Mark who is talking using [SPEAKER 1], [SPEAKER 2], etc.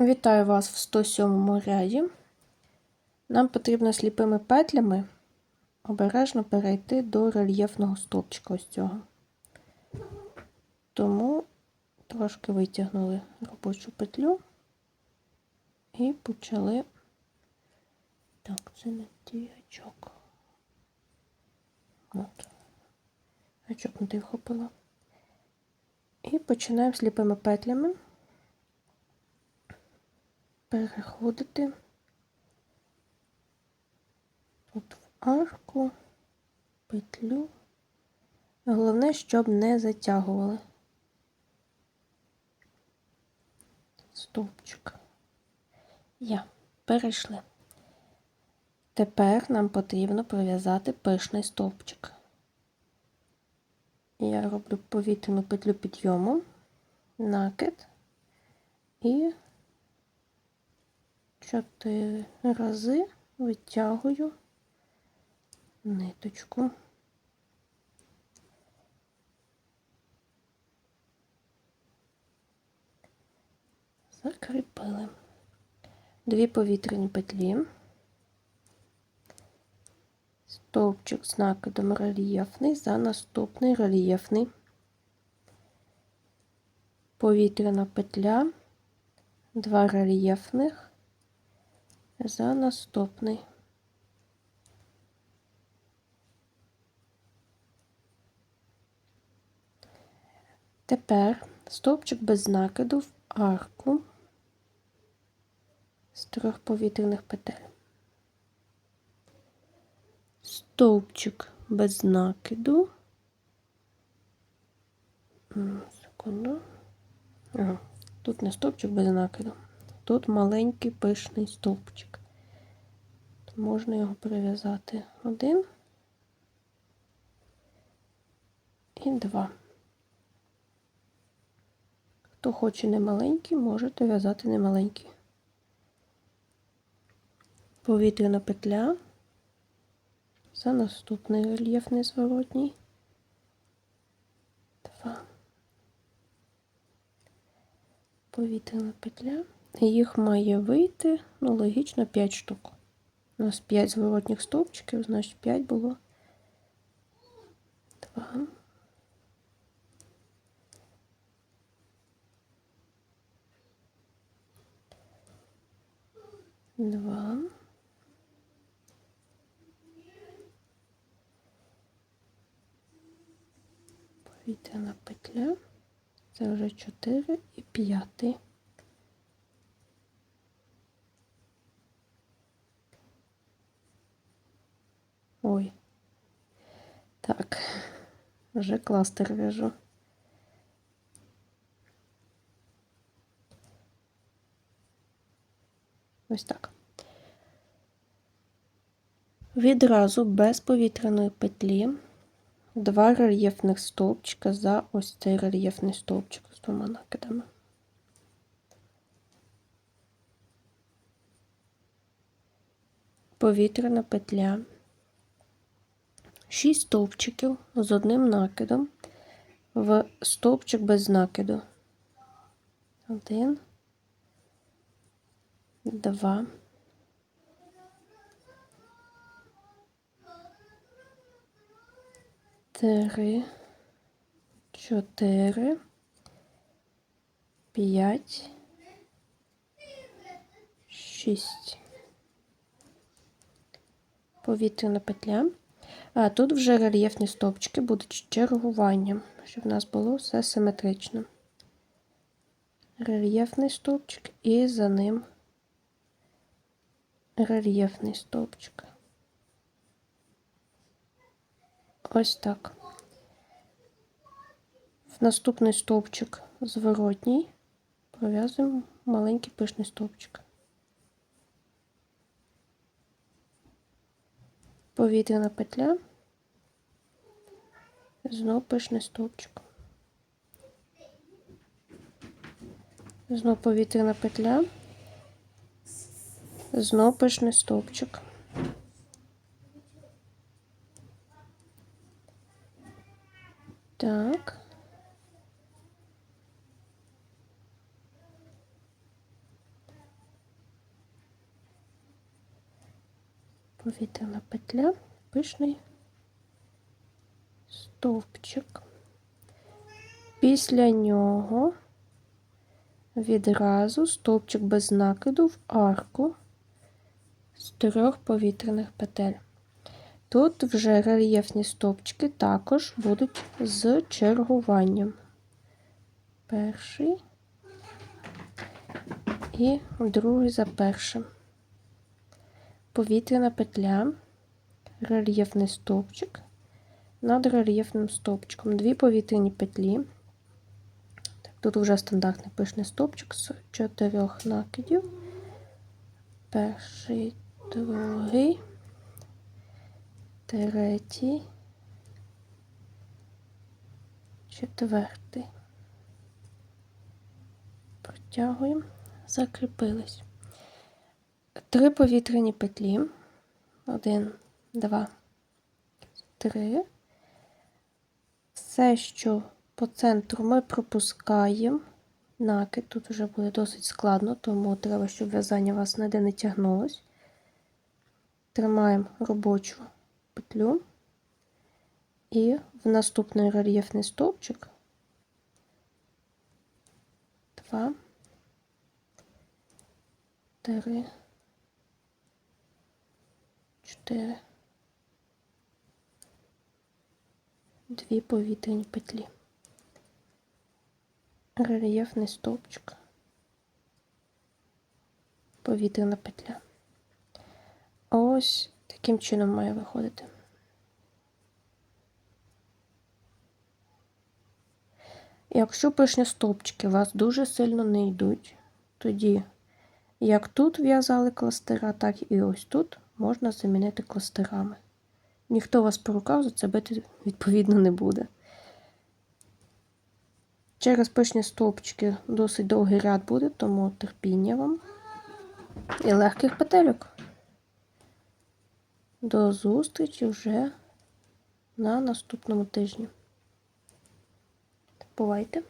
[SPEAKER 1] Вітаю вас в 107 ряді. Нам потрібно сліпими петлями обережно перейти до рельєфного стовпчика ось цього. Тому трошки витягнули робочу петлю і почали. Так, це не той гачок. От. Гачок не той вхопила. І починаємо сліпими петлями переходити тут в арку, петлю. Головне, щоб не затягували стовпчик. Я перейшли. Тепер нам потрібно пров'язати пишний стовпчик. Я роблю повітряну петлю підйому, накид і чотири рази витягую ниточку. Закріпили дві повітряні петлі, стовпчик з накидом рельєфний за наступний рельєфний, повітряна петля, два рельєфних, за наступний. Тепер стовпчик без накиду в арку з трьох повітряних петель. Стовпчик без накиду. Секунду. Ага, тут не стовпчик без накиду. Тут маленький пишний стовпчик. Можна його прив'язати один і два. Хто хоче немаленький, можете в'язати немаленький. Повітряна петля за наступний рельєфний зворотній. Два. Повітряна петля. Їх має вийти, ну, логічно, 5 штук. У нас 5 зворотніх стовпчиків, значить 5 було 2. Два. Повітряна петля. Це вже 4 і п'ятий. Ой. Так, вже кластер вяжу. Ось так. Відразу без повітряної петлі два рельєфних стовпчика за ось цей рельєфний стовпчик з двома накидами. Повітряна петля. 6 стовпчиків з одним накидом в стовпчик без накиду. Один, два, три, чотири, п'ять, шість. Повітряна петля. А тут вже рельєфні стовпчики будуть з чергуванням, щоб в нас було все симетрично. Рельєфний стовпчик і за ним рельєфний стовпчик. Ось так. В наступний стовпчик зворотній пров'язуємо маленький пишний стовпчик. Повітряна петля, Знов пишний стовпчик. Знов повітряна петля. Знов пишний стовпчик. Так. Повітряна петля, пишний стовпчик. Після нього відразу стовпчик без накиду в арку з трьох повітряних петель. Тут вже рельєфні стовпчики також будуть з чергуванням. Перший і другий за першим. Повітряна петля, рельєфний стовпчик над рельєфним стовпчиком. Дві повітряні петлі. Так, тут вже стандартний пишний стовпчик з чотирьох накидів. Перший, другий, третій, четвертий. Протягуємо, закріпились. Три повітряні петлі. Один, два, три. Все, що по центру ми пропускаємо. Накид тут вже буде досить складно, тому треба, щоб в'язання у вас ніде не тягнулось. Тримаємо робочу петлю і в наступний рельєфний стовпчик. Два, три, чотири. Дві повітряні петлі. Рельєфний стовпчик. Повітряна петля. Ось таким чином має виходити. Якщо пишні стовпчики у вас дуже сильно не йдуть, тоді як тут в'язали кластера, так і ось тут можна замінити кластерами. Ніхто вас по руках за це бити відповідно не буде. Через пишні стовпчики досить довгий ряд буде, тому терпіння вам і легких петельок. До зустрічі вже на наступному тижні. Бувайте!